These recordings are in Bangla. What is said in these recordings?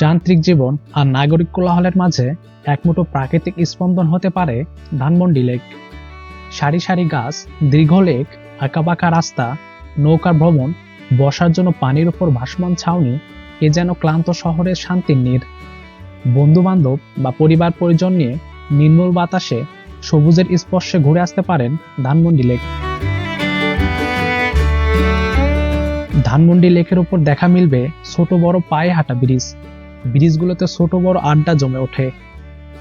যান্ত্রিক জীবন আর নাগরিক কোলাহলের মাঝে একমুঠো প্রাকৃতিক স্পন্দন হতে পারে ধানমন্ডি লেক। সারি সারি গাছ, দীর্ঘ লেক, আঁকাবাঁকা রাস্তা, নৌকার ভ্রমণ, বসার জন্য পানির উপর ভাসমান ছাউনি, এ যেন ক্লান্ত শহরের শান্তির নীর। বন্ধু বান্ধব বা পরিবার পরিজন নিয়ে নির্মল বাতাসে সবুজের স্পর্শে ঘুরে আসতে পারেন ধানমন্ডি লেক। ধানমন্ডি লেকের উপর দেখা মিলবে ছোট বড় পায়ে হাঁটা ব্রিজ। ব্রিজগুলোতে ছোট বড় আড্ডা জমে ওঠে।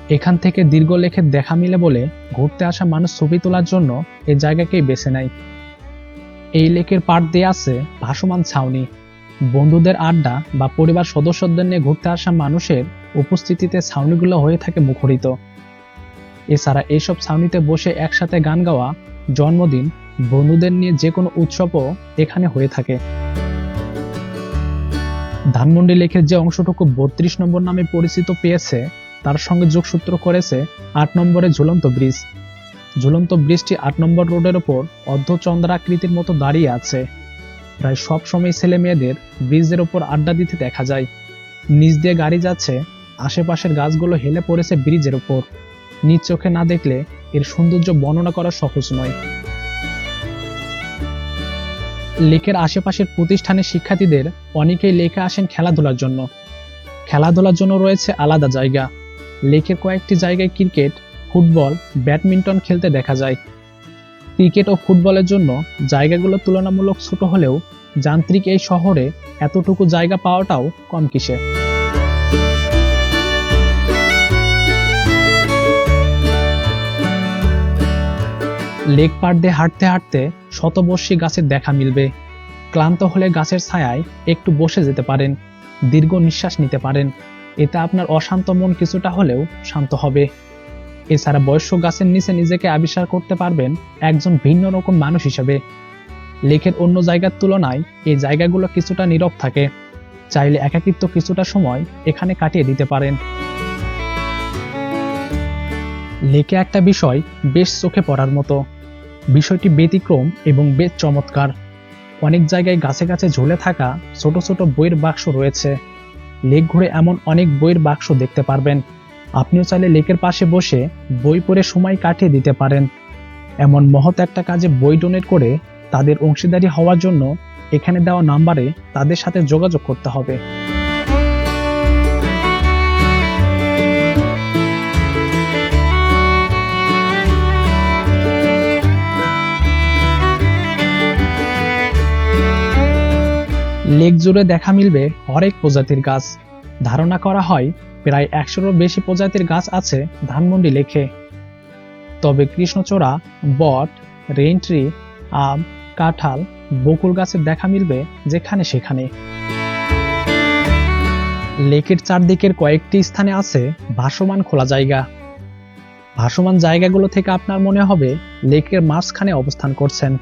এখান থেকে দীর্ঘ লেকের দেখা মিলে বলে ঘুরতে আসা মানুষ ছবি তোলার জন্য এই জায়গাকেই বেছে নেয়। এই লেকের পাড় দিয়ে আছে ভাসমান ছাউনি। বন্ধুদের আড্ডা বা পরিবার সদস্যদের নিয়ে ঘুরতে আসা মানুষের উপস্থিতিতে ছাউনিগুলো হয়ে থাকে মুখরিত। এছাড়া এইসব ছাউনিতে বসে একসাথে গান গাওয়া, জন্মদিন, বন্ধুদের নিয়ে যে কোনো উৎসবও এখানে হয়ে থাকে। ধানমন্ডি লেকের যে অংশটুকু বত্রিশ নম্বর নামে পরিচিত পেয়েছে, তার সঙ্গে যোগসূত্র করেছে আট নম্বরে ঝুলন্ত ব্রিজ। ঝুলন্ত ব্রিজটি আট নম্বর রোডের ওপর অর্ধচন্দ্রাকৃতির মতো দাঁড়িয়ে আছে। প্রায় সব সময় ছেলে মেয়েদের ব্রিজের ওপর আড্ডা দিতে দেখা যায়। নিচ দিয়ে গাড়ি যাচ্ছে, আশেপাশের গাছগুলো হেলে পড়েছে ব্রিজের ওপর। নিজ চোখে না দেখলে এর সৌন্দর্য বর্ণনা করা সহজ নয়। লেকের আশেপাশের প্রতিষ্ঠানের শিক্ষার্থীদের অনেকেই লেকে আসেন খেলাধুলার জন্য। খেলাধুলার জন্য রয়েছে আলাদা জায়গা। লেকের কয়েকটি জায়গায় ক্রিকেট, ফুটবল, ব্যাডমিন্টন খেলতে দেখা যায়। ক্রিকেট ও ফুটবলের জন্য জায়গাগুলো তুলনামূলক ছোট হলেও যান্ত্রিক এই শহরে এতটুকু জায়গা পাওয়াটাও কম কিসে। লেক পাড় দিয়ে হাঁটতে হাঁটতে শতবর্ষী গাছের দেখা মিলবে। ক্লান্ত হলে গাছের ছায়ায় একটু বসে যেতে পারেন, দীর্ঘ নিঃশ্বাস নিতে পারেন। এতে আপনার অশান্ত মন কিছুটা হলেও শান্ত হবে। এছাড়া বয়স্ক গাছের নিচে নিজেকে আবিষ্কার করতে পারবেন একজন ভিন্ন রকম মানুষ হিসেবে। লেকের অন্য জায়গার তুলনায় এই জায়গাগুলো কিছুটা নীরব থাকে। চাইলে একাকিত্ব কিছুটা সময় এখানে কাটিয়ে দিতে পারেন। লেকে একটা বিষয় বেশ চোখে পড়ার মতো। বিষয়টি ব্যতিক্রম এবং বেশ চমৎকার। অনেক জায়গায় গাছে গাছে ঝুলে থাকা ছোট ছোট বইয়ের বাক্স রয়েছে। লেক ঘুরে এমন অনেক বইয়ের বাক্স দেখতে পারবেন। আপনিও চাইলে লেকের পাশে বসে বই পড়ে সময় কাটিয়ে দিতে পারেন। এমন মহৎ একটা কাজে বই ডোনেট করে তাদের অংশীদারি হওয়ার জন্য এখানে দেওয়া নাম্বারে তাদের সাথে যোগাযোগ করতে হবে। লেক জুড়ে দেখা মিলবে হরেক প্রজাতির গাছ। ধারণা করা হয় প্রায় একশোরও বেশি প্রজাতির গাছ আছে ধানমন্ডি লেকে। তবে কৃষ্ণচূড়া, বট রেইনট্রি আম, কাঁঠাল, বকুল গাছের দেখা মিলবে যেখানে সেখানে। লেকের চারদিকের কয়েকটি স্থানে আছে ভাসমান খোলা জায়গা। ভাসমান জায়গাগুলো থেকে আপনার মনে হবে লেকের মাঝখানে অবস্থান করছেন।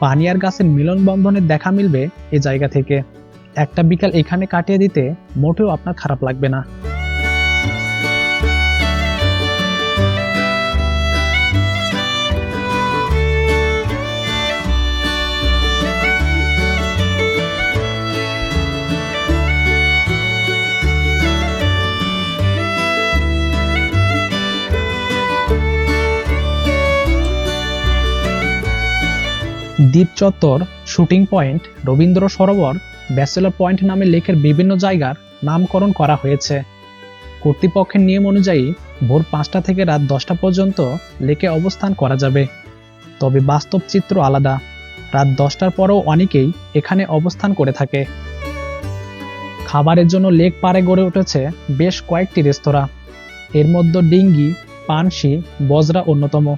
পানি আর গাছের মিলন বন্ধনের দেখা মিলবে এ জায়গা থেকে। একটা বিকাল এখানে কাটিয়ে দিতে মোটেও আপনার খারাপ লাগবে না। দ্বীপ চত্বর, shooting point, Rabindra Sarobar, bachelor point নামে লেকের বিভিন্ন জায়গার নামকরণ করা হয়েছে। কর্তৃপক্ষের নিয়ম অনুযায়ী ভোর পাঁচটা থেকে রাত দশটা পর্যন্ত লেকে অবস্থান করা যাবে। তবে বাস্তব চিত্র আলাদা। রাত দশটার পরেও অনেকেই এখানে অবস্থান করে থাকে। খাবারের জন্য লেক পাড়ে গড়ে উঠেছে বেশ কয়েকটি রেস্তোরাঁ। এর মধ্যে ডিঙ্গি, পানসি, বজরা অন্যতম।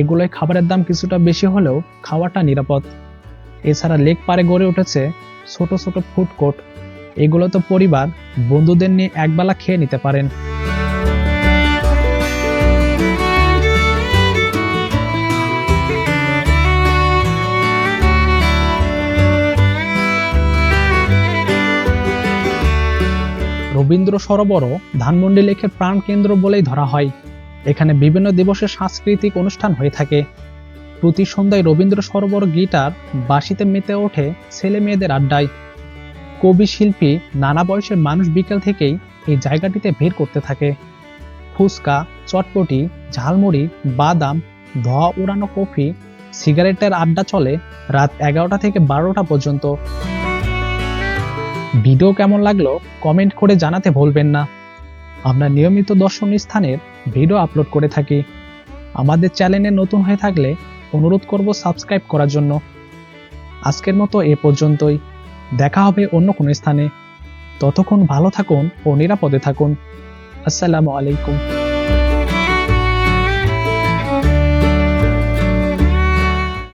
এগুলোয় খাবারের দাম কিছুটা বেশি হলেও খাওয়াটা নিরাপদ। এছাড়া লেক পারে গড়ে উঠেছে ছোট ছোট ফুড কোর্ট। এগুলো তো পরিবার, বন্ধুদের নিয়ে একবেলা খেয়ে নিতে পারেন। রবীন্দ্র সরোবরও ধানমন্ডি লেকের প্রাণকেন্দ্র বলেই ধরা হয়। এখানে বিভিন্ন দিবসে সাংস্কৃতিক অনুষ্ঠান হয়ে থাকে। প্রতি সন্ধ্যায় রবীন্দ্র সরোবর গিটার বাঁশিতে মেতে ওঠে ছেলে মেয়েদের আড্ডায়। কবি শিল্পী নানা বয়সের মানুষ বিকেল থেকেই এই জায়গাটিতে ভিড় করতে থাকে। ফুচকা, চটপটি, ঝালমুড়ি, বাদাম, ধোয়া উড়ানো কফি, সিগারেটের আড্ডা চলে রাত এগারোটা থেকে বারোটা পর্যন্ত। ভিডিও কেমন লাগল কমেন্ট করে জানাতে ভুলবেন না। আমরা নিয়মিত দর্শনীয় স্থানের ভিডিও আপলোড করে থাকি। আমাদের চ্যানেলে নতুন হয়ে থাকলে অনুরোধ করব সাবস্ক্রাইব করার জন্য। আজকের মতো এ পর্যন্তই। দেখা হবে অন্য কোনো স্থানে। ততক্ষণ ভালো থাকুন ও নিরাপদে থাকুন। আসসালামু আলাইকুম।